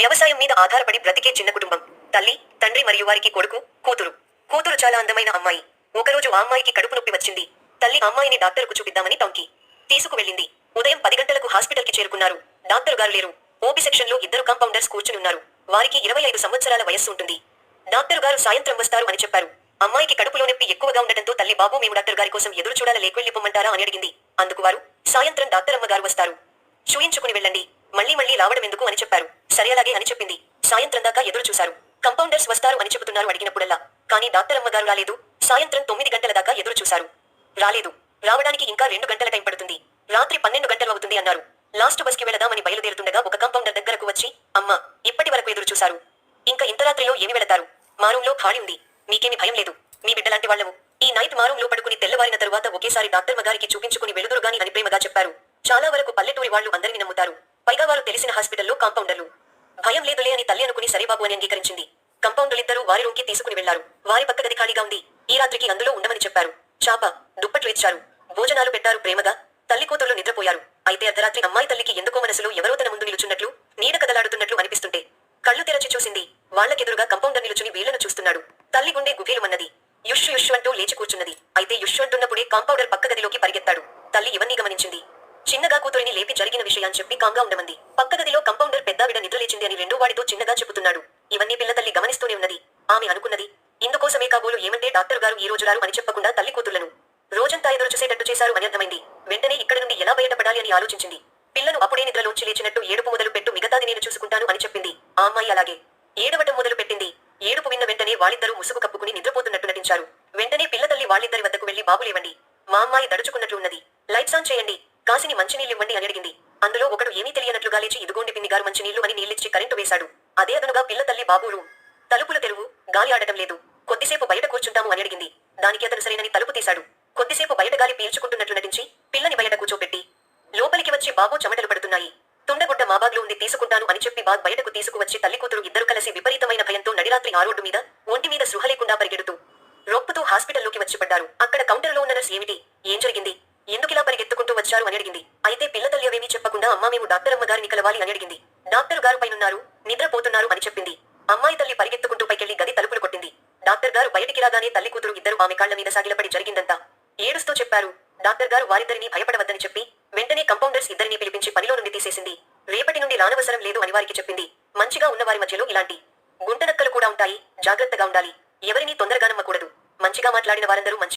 వ్యవసాయం మీద ఆధారపడి బ్రతికే చిన్న కుటుంబం. తల్లి తండ్రి మరియు వారికి కొడుకు కూతురు. కూతురు చాలా అందమైన అమ్మాయి. ఒకరోజు ఆ అమ్మాయికి కడుపు నొప్పి వచ్చింది. తల్లి అమ్మాయిని అమ్మాయిని డాక్టర్కు చూపిద్దామని టౌన్కి తీసుకువెళ్ళింది ఉదయం పది గంటలకు హాస్పిటల్కి చేరుకున్నారు. డాక్టర్ గారు లేరు. ఓపీ సెక్షన్లో ఇద్దరు కాంపౌండర్స్ కూర్చుని ఉన్నారు వారికి ఇరవై ఐదు సంవత్సరాల వయస్సు ఉంటుంది. డాక్టర్ గారు సాయంత్రం వస్తారు అని చెప్పారు. అమ్మాయికి కడుపులో నొప్పి ఎక్కువగా ఉండటంతో తల్లి బాబు మేము డాక్టర్ గారి కోసం ఎదురు చూడాల లేకెళ్ళిపోమంటారా అని అడిగింది. అందుకు వారు సాయంత్రం డాక్టర్ అమ్మ గారు వస్తారు. చూయించుకుని వెళ్ళండి. మళ్ళీ మళ్ళీ రావడం ఎందుకు అని చెప్పారు. సరే అలాగే అని చెప్పింది. సాయంత్రం దాకా ఎదురు చూశారు. కంపౌండర్స్ వస్తారు అని చెబుతున్నారు అడిగినప్పుడల్లా. కానీ డాక్టర్ అమ్మగారు రాలేదు. సాయంత్రం తొమ్మిది గంటల దాకా ఎదురు చూశారు. రాలేదు. రావడానికి ఇంకా రెండు గంటల టైం పడుతుంది. రాత్రి పన్నెండు గంటలు అవుతుంది అన్నారు. లాస్ట్ బస్కి వెళదామని బయలుదేరుతుండగా ఒక కంపౌండర్ దగ్గరకు వచ్చి అమ్మా ఇప్పటి వరకు ఎదురు చూశారు. ఇంకా ఇంత రాత్రిలో ఏమి వెళతారు? మా రూమ్ ఖాళీ ఉంది. మీకేమి భయం లేదు. మీ బిడ్డలాంటి వాళ్ళము. ఈ నైట్ మా పడుకుని తెల్లవారిన తరువాత ఒకేసారి డాక్టర్ మగారికి చూపించుకుని వెలుదురుగాని అని ప్రేమగా చెప్పారు. చాలా వరకు పల్లెటూరి వాళ్ళు అందరిని నమ్ముతారు. పైగా వారు తెలిసిన హాస్పిటల్లో కాంపౌండర్లు. భయం లేదులే అని తల్లి అనుకుని సరే బాబు అని అంగీకరించింది. కంపౌండర్లిద్దరూ వారి రూమ్కి తీసుకుని వెళ్ళారు వారి పక్క గది ఖాళీగా ఉంది. ఈ రాత్రికి అందులో ఉండమని చెప్పారు. చాప దుప్పట్లు ఇచ్చారు భోజనాలు పెట్టారు ప్రేమగా. తల్లి కూతుర్లు నిద్రపోయారు. అయితే అర్ధరాత్రి అమ్మాయి తల్లికి ఎందుకో మనసులో ఎవరో తన ముందు నిలుచున్నట్లు నీడ కదలాడుతున్నట్లు అనిపిస్తుంటే కళ్ళు తెరచి చూసింది. వాళ్ళకెదురుగా కంపౌండర్ నిలుచుని వీళ్ళను చూస్తున్నాడు. తల్లి గుండె గుబేలుమన్నది యుష్ యుష్ అంటూ లేచి కూర్చున్నది. అయితే యుష్ అంటున్నప్పుడే కాంపౌండర్ పక్క గదిలోకి పరిగెత్తాడు. తల్లి ఇవన్నీ గమనించింది. చిన్నగా కూతురిని లేపి జరిగిన విషయాన్ని చెప్పి కాంగా ఉండమంది. పక్క గదిలో కంపౌండర్ పెద్దావిడ నిద్రలేచింది అని రెండో వాడితో చిన్నగా చెబుతున్నాడు. ఇవన్నీ పిల్ల తల్లి గమనిస్తూనే ఉన్నది. ఆమె అనుకున్నది ఇందుకోసమే కాబోలు ఏమంటే డాక్టర్ గారు ఈ రోజు రారు అని చెప్పకుండా తల్లి కూతుర్లను. రోజంతా ఎదురు చూసేటట్టు చేశారు అని అర్థమైంది. వెంటనే ఇక్కడ నుండి ఎలా బయటపడాలి అని ఆలోచించింది. పిల్లను అప్పుడే నిద్రలోంచి లేచినట్టు ఏడుపు మొదలు పెట్టు మిగతాది నేను చూసుకుంటాను అని చెప్పింది. ఆ అమ్మాయి అలాగే. ఏడవటం మొదలు పెట్టింది. ఏడుపు విన్న వెంటనే వాళ్ళిద్దరూ ముసుగు కప్పుకుని నిద్రపోతున్నట్టు నటించారు. వెంటనే పిల్ల తల్లి వాళ్ళిద్దరి వద్దకు వెళ్ళి బాబులేవండి మా అమ్మాయి దడుచుకున్నట్లు ఉన్నది. లైట్స్ ఆన్ చేయండి. కాసిని మంచినీళ్ళు ఇవ్వండి అని అడిగింది. అందులో ఒకడు ఏమీ తెలియనట్లుగా లేచి ఇదిగోండి పిన్ని గారు మంచినీళ్ళు అని నీళ్ళిచ్చి కరెంటు వేశాడు. అదే అదనుగా పిల్ల తల్లి బాబు రూమ్ తలుపులు తెరువు గాలి ఆడటం లేదు. కొద్దిసేపు బయట కూర్చుంటాము అని అడిగింది. దానికి అతను సరేనని తలుపు తీశాడు. కొద్దిసేపు బయట గాలి పీల్చుకుంటున్నట్లు నటించి పిల్లని బయట కూర్చోబెట్టి లోపలికి వచ్చి బాబు చెమటలు పడుతున్నాయి. తుండగుడ్డ మా బాగ్లో ఉంది తీసుకుంటాను అని చెప్పి బాగ్ బయటకు తీసుకువచ్చి తల్లి కూతురు ఇద్దరు కలిసి విపరీతమైన భయంతో నడిరాత్రి ఆ రోడ్డు మీద ఒంటి మీద వచ్చారు అని అడిగింది. అయితే పిల్ల తల్లి చెప్పకుండా అమ్మ మేము డాక్టర్ గారిని కలవాలి అని అడిగింది. డాక్టర్ గారు పైనున్నారు నిద్రపోతున్నారు అని చెప్పింది. అమ్మాయి తల్లి పరిగెత్తుకుంటూ పైకెళ్ళి గది తలుపులు కొట్టింది. డాక్టర్ గారు బయటికి రాగానే తల్లి కూతురు ఇద్దరు ఆమె కాళ్ళ మీద సాగిలపడి జరిగిందంతా ఏడుస్తూ చెప్పారు. డాక్టర్ గారు వారిద్దరిని భయపడవద్దని చెప్పి వెంటనే కంపౌండర్స్ ఇద్దరిని పిలిపించి పనిలో నుండి తీసేసింది. రేపటి నుండి రానవసరం లేదు అని వారికి చెప్పింది. మంచిగా ఉన్న వారి మధ్యలో ఇలాంటి గుంటనక్కలు కూడా ఉంటాయి. జాగ్రత్తగా ఉండాలి. ఎవరిని తొందరగా నమ్మకూడదు. మంచిగా మాట్లాడిన వారందరూ మంచి